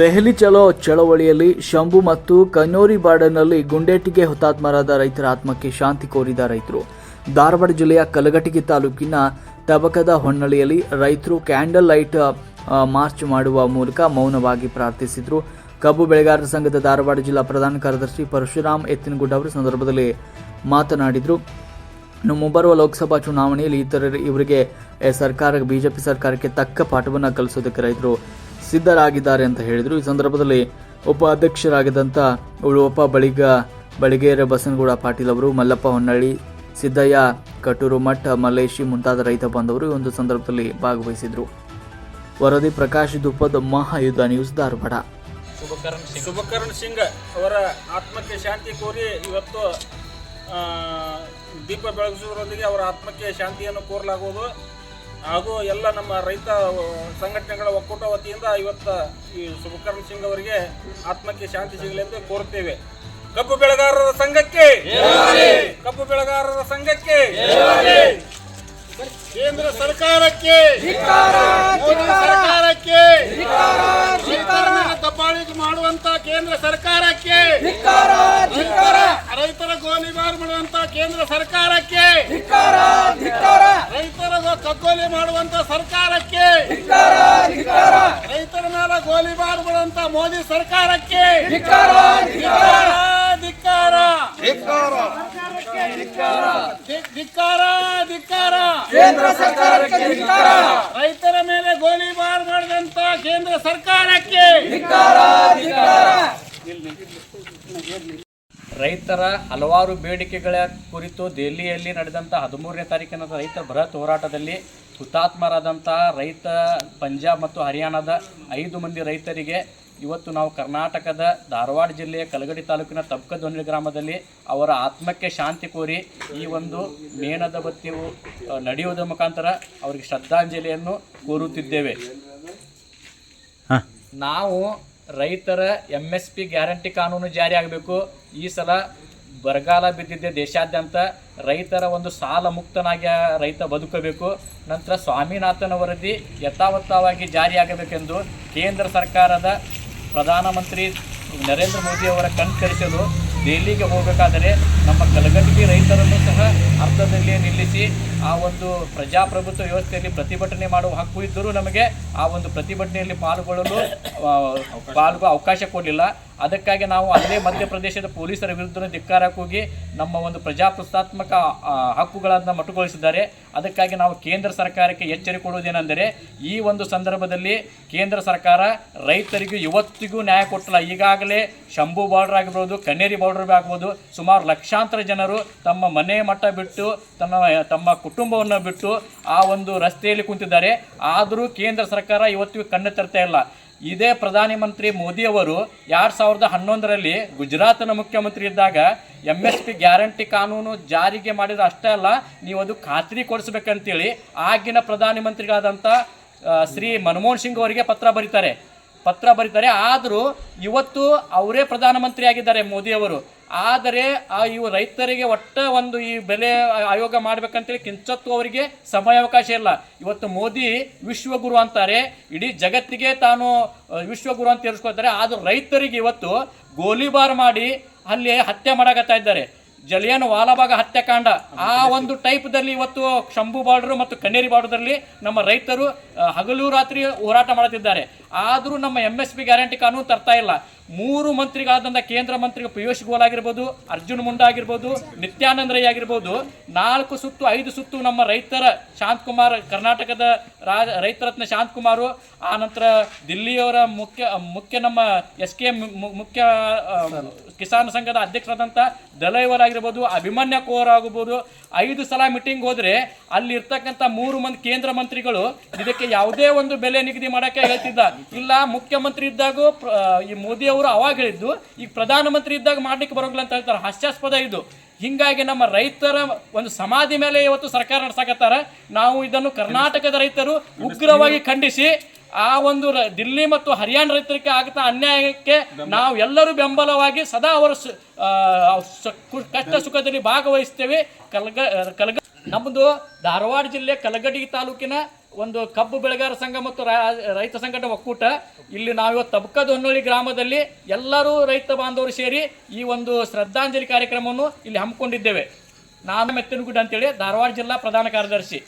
ದೆಹಲಿ ಚಲೋ ಚಳವಳಿಯಲ್ಲಿ ಶಂಭು ಮತ್ತು ಕನ್ನೋರಿ ಬಾರ್ಡರ್ನಲ್ಲಿ ಗುಂಡೇಟಿಗೆ ಹುತಾತ್ಮರಾದ ರೈತರ ಆತ್ಮಕ್ಕೆ ಶಾಂತಿ ಕೋರಿದ ರೈತರು. ಧಾರವಾಡ ಜಿಲ್ಲೆಯ ಕಲಘಟಗಿ ತಾಲೂಕಿನ ತಬಕದ ಹೊನ್ನಳಿಯಲ್ಲಿ ರೈತರು ಕ್ಯಾಂಡಲ್ ಲೈಟ್ ಮಾರ್ಚ್ ಮಾಡುವ ಮೂಲಕ ಮೌನವಾಗಿ ಪ್ರಾರ್ಥಿಸಿದರು. ಕಬ್ಬು ಬೆಳೆಗಾರರ ಸಂಘದ ಧಾರವಾಡ ಜಿಲ್ಲಾ ಪ್ರಧಾನ ಕಾರ್ಯದರ್ಶಿ ಪರಶುರಾಮ್ ಎತ್ತಿನಗುಡ್ಡ ಅವರು ಸಂದರ್ಭದಲ್ಲಿ ಮಾತನಾಡಿದರು. ಮುಂಬರುವ ಲೋಕಸಭಾ ಚುನಾವಣೆಯಲ್ಲಿ ಇತರ ಇವರಿಗೆ ಸರ್ಕಾರ, ಬಿಜೆಪಿ ಸರ್ಕಾರಕ್ಕೆ ತಕ್ಕ ಪಾಠವನ್ನು ಕಲಿಸೋದಕ್ಕೆ ರೈತರು ಸಿದ್ಧರಾಗಿದ್ದಾರೆ ಅಂತ ಹೇಳಿದರು. ಈ ಸಂದರ್ಭದಲ್ಲಿ ಉಪ ಅಧ್ಯಕ್ಷರಾಗಿದ್ದಂಥ ಉಳುವಪ್ಪ ಬಳಿಗ ಬಳಿಗೇರ ಬಸನಗೌಡ ಪಾಟೀಲ್ ಅವರು, ಮಲ್ಲಪ್ಪ ಹೊನ್ನಳ್ಳಿ ಸಿದ್ದಯ್ಯ ಕಟೂರು ಮಠ, ಮಲ್ಲೇಶಿ ಮುಂತಾದ ರೈತ ಬಾಂಧವರು ಈ ಒಂದು ಸಂದರ್ಭದಲ್ಲಿ ಭಾಗವಹಿಸಿದರು. ವರದಿ ಪ್ರಕಾಶ್ ದುಪ್ಪದ ಮಹಾಯುದ್ಧ ನ್ಯೂಸ್ ಧಾರವಾಡ. ಶುಭಕರಣ್ ಶುಭಕರಣ್ ಸಿಂಗ್. ಅವರ ಆತ್ಮಕ್ಕೆ ಶಾಂತಿ ಕೋರಿ ಇವತ್ತು ದೀಪ ಬೆಳಗಿಸುವುದರೊಂದಿಗೆ ಅವರ ಆತ್ಮಕ್ಕೆ ಶಾಂತಿಯನ್ನು ಕೋರಲಾಗುವುದು. ಹಾಗೂ ಎಲ್ಲ ನಮ್ಮ ರೈತ ಸಂಘಟನೆಗಳ ಒಕ್ಕೂಟ ವತಿಯಿಂದ ಇವತ್ತು ಈ ಶುಭಕರಣ್ ಸಿಂಗ್ ಅವರಿಗೆ ಆತ್ಮಕ್ಕೆ ಶಾಂತಿ ಸಿಗಲೆಂದು ಕೋರುತ್ತೇವೆ. ಕಬ್ಬು ಬೆಳೆಗಾರರ ಸಂಘಕ್ಕೆ ಕಬ್ಬು ಬೆಳೆಗಾರರ ಸಂಘಕ್ಕೆ ಕೇಂದ್ರ ಸರ್ಕಾರಕ್ಕೆ ಸರ್ಕಾರಕ್ಕೆ ರೈತರ ಮೇಲೆ ದಬ್ಬಾಳಿಕೆ ಮಾಡುವಂತ ಕೇಂದ್ರ ಸರ್ಕಾರಕ್ಕೆ ರೈತರ ಗೋಲಿಬಾರ್ ಮಾಡುವಂತ ಕೇಂದ್ರ ಸರ್ಕಾರಕ್ಕೆ ರೈತರ ಗೋ- ಕಗ್ಗೋಲಿ ಮಾಡುವಂತ ಸರ್ಕಾರಕ್ಕೆ. ರೈತರ ಮೇಲೆ ಗೋಲಿ ಮಾಡುವಂತ ಮೋದಿ ಸರ್ಕಾರಕ್ಕೆ. ಧಿಕ್ಕಾರ ಧಿಕ್ಕಾರ. ಧಿಕ್ಕಾರ ರೈತರ ಮೇಲೆ ಗೋಲಿಬಾರ್ ಮಾಡಿದಂತ ಕೇಂದ್ರ ಸರ್ಕಾರಕ್ಕೆ. ರೈತರ ಹಲವಾರು ಬೇಡಿಕೆಗಳ ಕುರಿತು ದೆಹಲಿಯಲ್ಲಿ ನಡೆದಂಥ ಹದಿಮೂರನೇ ತಾರೀಕಿನ ರೈತ ಬೃಹತ್ ಹೋರಾಟದಲ್ಲಿ ಹುತಾತ್ಮರಾದಂಥ ರೈತ ಪಂಜಾಬ್ ಮತ್ತು ಹರಿಯಾಣದ ಐದು ಮಂದಿ ರೈತರಿಗೆ ಇವತ್ತು ನಾವು ಕರ್ನಾಟಕದ ಧಾರವಾಡ ಜಿಲ್ಲೆಯ ಕಲಗಡಿ ತಾಲೂಕಿನ ತಬ್ಕದೊಂಡಿ ಗ್ರಾಮದಲ್ಲಿ ಅವರ ಆತ್ಮಕ್ಕೆ ಶಾಂತಿ ಕೋರಿ ಈ ಒಂದು ಮೇಣದ ಬತ್ತಿಯು ನಡೆಯುವುದರ ಮುಖಾಂತರ ಅವರಿಗೆ ಶ್ರದ್ಧಾಂಜಲಿಯನ್ನು ಕೋರುತ್ತಿದ್ದೇವೆ. ನಾವು ರೈತರ ಎಂ ಎಸ್ ಪಿ ಗ್ಯಾರಂಟಿ ಕಾನೂನು ಜಾರಿ ಆಗಬೇಕು. ಈ ಸಲ ಬರಗಾಲ ಬಿದ್ದಿದ್ದೆ ದೇಶಾದ್ಯಂತ ರೈತರ ಒಂದು ಸಾಲ ಮುಕ್ತನಾಗಿ ರೈತ ಬದುಕಬೇಕು. ನಂತರ ಸ್ವಾಮಿನಾಥನ್ ವರದಿ ಯಥಾವತ್ತವಾಗಿ ಜಾರಿಯಾಗಬೇಕೆಂದು ಕೇಂದ್ರ ಸರ್ಕಾರದ ಪ್ರಧಾನಮಂತ್ರಿ ನರೇಂದ್ರ ಮೋದಿ ಅವರ ಕಣ್ಕರಿಸಲು ದೆಹಲಿಗೆ ಹೋಗಬೇಕಾದರೆ ನಮ್ಮ ಕಲಗಟಗಿ ರೈತರನ್ನು ಸಹ ಅರ್ಧದಲ್ಲಿ ನಿಲ್ಲಿಸಿ ಆ ಒಂದು ಪ್ರಜಾಪ್ರಭುತ್ವ ವ್ಯವಸ್ಥೆಯಲ್ಲಿ ಪ್ರತಿಭಟನೆ ಮಾಡುವ ಹಕ್ಕು ಇದ್ದರೂ ನಮಗೆ ಆ ಒಂದು ಪ್ರತಿಭಟನೆಯಲ್ಲಿ ಪಾಲ್ಗೊಳ್ಳಲು ಪಾಲ್ಗೊ ಅವಕಾಶ ಕೊಡಲಿಲ್ಲ. ಅದಕ್ಕಾಗಿ ನಾವು ಅಲ್ಲೇ ಮಧ್ಯಪ್ರದೇಶದ ಪೊಲೀಸರ ವಿರುದ್ಧ ಧಿಕ್ಕಾರ ಕೂಗಿ ನಮ್ಮ ಒಂದು ಪ್ರಜಾಪ್ರಸ್ತಾತ್ಮಕ ಹಕ್ಕುಗಳನ್ನು ಮಟ್ಟುಗೊಳಿಸಿದ್ದಾರೆ ಅದಕ್ಕಾಗಿ ನಾವು ಕೇಂದ್ರ ಸರ್ಕಾರಕ್ಕೆ ಎಚ್ಚರಿ ಕೊಡುವುದೇನೆಂದರೆ ಈ ಒಂದು ಸಂದರ್ಭದಲ್ಲಿ ಕೇಂದ್ರ ಸರ್ಕಾರ ರೈತರಿಗೂ ಇವತ್ತಿಗೂ ನ್ಯಾಯ ಕೊಟ್ಟಿಲ್ಲ. ಈಗಾಗಲೇ ಶಂಭು ಬಾರ್ಡರ್ ಆಗಿರ್ಬೋದು, ಕನ್ನೇರಿ ಬಾರ್ಡರ್ ಆಗ್ಬೋದು ಸುಮಾರು ಲಕ್ಷಾಂತರ ಜನರು ತಮ್ಮ ಮನೆ ಮಟ್ಟ ಬಿಟ್ಟು ತನ್ನ ತಮ್ಮ ಕುಟುಂಬವನ್ನು ಬಿಟ್ಟು ಆ ಒಂದು ರಸ್ತೆಯಲ್ಲಿ ಕುಂತಿದ್ದಾರೆ. ಆದರೂ ಕೇಂದ್ರ ಸರ್ಕಾರ ಇವತ್ತಿಗೂ ಕಣ್ಣು ತರ್ತಾ ಇಲ್ಲ. ಇದೇ ಪ್ರಧಾನಿ ಮಂತ್ರಿ ಮೋದಿಯವರು ಎರಡು ಸಾವಿರದ ಹನ್ನೊಂದರಲ್ಲಿ ಗುಜರಾತ್ನ ಮುಖ್ಯಮಂತ್ರಿ ಇದ್ದಾಗ ಎಂ ಎಸ್ ಪಿ ಗ್ಯಾರಂಟಿ ಕಾನೂನು ಜಾರಿಗೆ ಮಾಡಿದ್ರೆ ಅಷ್ಟೇ ಅಲ್ಲ ನೀವು ಅದು ಖಾತ್ರಿ ಕೊಡಿಸ್ಬೇಕಂತೇಳಿ ಆಗಿನ ಪ್ರಧಾನಿ ಮಂತ್ರಿಗಳಾದಂಥ ಆ, ಶ್ರೀ ಮನಮೋಹನ್ ಸಿಂಗ್ ಅವರಿಗೆ ಪತ್ರ ಬರೀತಾರೆ. ಪತ್ರ ಬರೀತಾರೆ. ಆದರೂ ಇವತ್ತು ಅವರೇ ಪ್ರಧಾನಮಂತ್ರಿ ಆಗಿದ್ದಾರೆ ಮೋದಿಯವರು. ಆದರೆ ಆ ಇವು ರೈತರಿಗೆ ಒಟ್ಟ ಒಂದು ಈ ಬೆಲೆ ಆಯೋಗ ಮಾಡಬೇಕಂತೇಳಿ ಕಿಂಚತ್ತು ಅವರಿಗೆ ಸಮಯಾವಕಾಶ ಇಲ್ಲ. ಇವತ್ತು ಮೋದಿ ವಿಶ್ವಗುರು ಅಂತಾರೆ. ಇಡೀ ಜಗತ್ತಿಗೆ ತಾನು ವಿಶ್ವಗುರು ಅಂತ ಸೇರಿಸ್ಕೊಳ್ತಾರೆ ಆದರೂ ರೈತರಿಗೆ ಇವತ್ತು ಗೋಲಿಬಾರ್ ಮಾಡಿ ಅಲ್ಲಿ ಹತ್ಯೆ ಮಾಡಕತ್ತಾ ಇದ್ದಾರೆ. ಜಲಿಯನ್ ವಾಲಾಬಾಗ ಹತ್ಯಾಕಾಂಡ ಆ ಒಂದು ಟೈಪ್ದಲ್ಲಿ ಇವತ್ತು ಶಂಭು ಬಾರ್ಡರ್ ಮತ್ತು ಕನ್ನೇರಿ ಬಾರ್ಡರ್ದಲ್ಲಿ ನಮ್ಮ ರೈತರು ಹಗಲು ರಾತ್ರಿ ಹೋರಾಟ ಮಾಡುತ್ತಿದ್ದಾರೆ. ಆದರೂ ನಮ್ಮ ಎಂ ಎಸ್ ಪಿ ಗ್ಯಾರಂಟಿ ಕಾನೂನು ತರ್ತಾ ಇಲ್ಲ. ಮೂರು ಮಂತ್ರಿಗಳಾದಂಥ ಕೇಂದ್ರ ಮಂತ್ರಿ ಪಿಯೂಷ್ ಗೋಲ್ ಆಗಿರ್ಬೋದು, ಅರ್ಜುನ್ ಮುಂಡಾ ಆಗಿರ್ಬೋದು, ನಿತ್ಯಾನಂದ ರೈ ಆಗಿರ್ಬೋದು, ನಾಲ್ಕು ಸುತ್ತು, ಐದು ಸುತ್ತು ನಮ್ಮ ರೈತರ ಶಾಂತಕುಮಾರ್ ಕರ್ನಾಟಕದ ರಾಜ, ರೈತರತ್ನ ಶಾಂತಕುಮಾರು ಆ ನಂತರ ದಿಲ್ಲಿಯವರ ಮುಖ್ಯ ಮುಖ್ಯ ನಮ್ಮ ಎಸ್ ಕೆ ಮುಖ್ಯ ಕಿಸಾನ್ ಸಂಘದ ಅಧ್ಯಕ್ಷರಾದಂಥ ದಲೈವರ್ ಆಗಿರ್ಬೋದು ಅಭಿಮನ್ಯ ಕೋರ್ ಆಗ್ಬೋದು ಐದು ಸಲ ಮೀಟಿಂಗ್ ಹೋದ್ರೆ ಅಲ್ಲಿ ಇರ್ತಕ್ಕಂಥ ಮೂರು ಮಂದಿ ಕೇಂದ್ರ ಮಂತ್ರಿಗಳು ಇದಕ್ಕೆ ಯಾವುದೇ ಒಂದು ಬೆಲೆ ನಿಗದಿ ಮಾಡಕ್ಕೆ ಹೇಳ್ತಿದ್ದ. ಇಲ್ಲ, ಮುಖ್ಯಮಂತ್ರಿ ಇದ್ದಾಗೂ ಈ ಮೋದಿ ಅವರು ಅವಾಗ ಹೇಳಿದ್ದು, ಈಗ ಪ್ರಧಾನಮಂತ್ರಿ ಇದ್ದಾಗ ಮಾಡ್ಲಿಕ್ಕೆ ಬರೋಂಗಿಲ್ಲ ಅಂತ ಹೇಳ್ತಾರೆ. ಹಾಸ್ಯಾಸ್ಪದ ಇದು. ಹಿಂಗಾಗಿ ನಮ್ಮ ರೈತರ ಒಂದು ಸಮಾಧಿ ಮೇಲೆ ಇವತ್ತು ಸರ್ಕಾರ ನಡೆಸಾಕತ್ತಾರ. ನಾವು ಇದನ್ನು ಕರ್ನಾಟಕದ ರೈತರು ಉಗ್ರವಾಗಿ ಖಂಡಿಸಿ ಆ ಒಂದು ದಿಲ್ಲಿ ಮತ್ತು ಹರಿಯಾಣ ರೈತರಿಗೆ ಆಗುತ್ತಾ ಅನ್ಯಾಯಕ್ಕೆ ನಾವು ಎಲ್ಲರೂ ಬೆಂಬಲವಾಗಿ ಸದಾ ಅವರ ಕಷ್ಟ ಸುಖದಲ್ಲಿ ಭಾಗವಹಿಸ್ತೇವೆ. ಕಲಗ ಕಲಗ ನಮ್ಮದು ಧಾರವಾಡ ಜಿಲ್ಲೆ ಕಲಗಡಿ ತಾಲೂಕಿನ ಒಂದು ಕಬ್ಬು ಬೆಳೆಗಾರ ಸಂಘ ಮತ್ತು ರೈತ ಸಂಘಟ ಒಕ್ಕೂಟ. ಇಲ್ಲಿ ನಾವಿವತ್ತು ತಬಕದ ಹೊನ್ನೊಳ್ಳಿ ಗ್ರಾಮದಲ್ಲಿ ಎಲ್ಲರೂ ರೈತ ಬಾಂಧವರು ಸೇರಿ ಈ ಒಂದು ಶ್ರದ್ಧಾಂಜಲಿ ಕಾರ್ಯಕ್ರಮವನ್ನು ಇಲ್ಲಿ ಹಮ್ಮಿಕೊಂಡಿದ್ದೇವೆ. ನಾನು ಮೆತ್ತನಗುಡ್ಡ ಅಂತೇಳಿ ಧಾರವಾಡ ಜಿಲ್ಲಾ ಪ್ರಧಾನ ಕಾರ್ಯದರ್ಶಿ.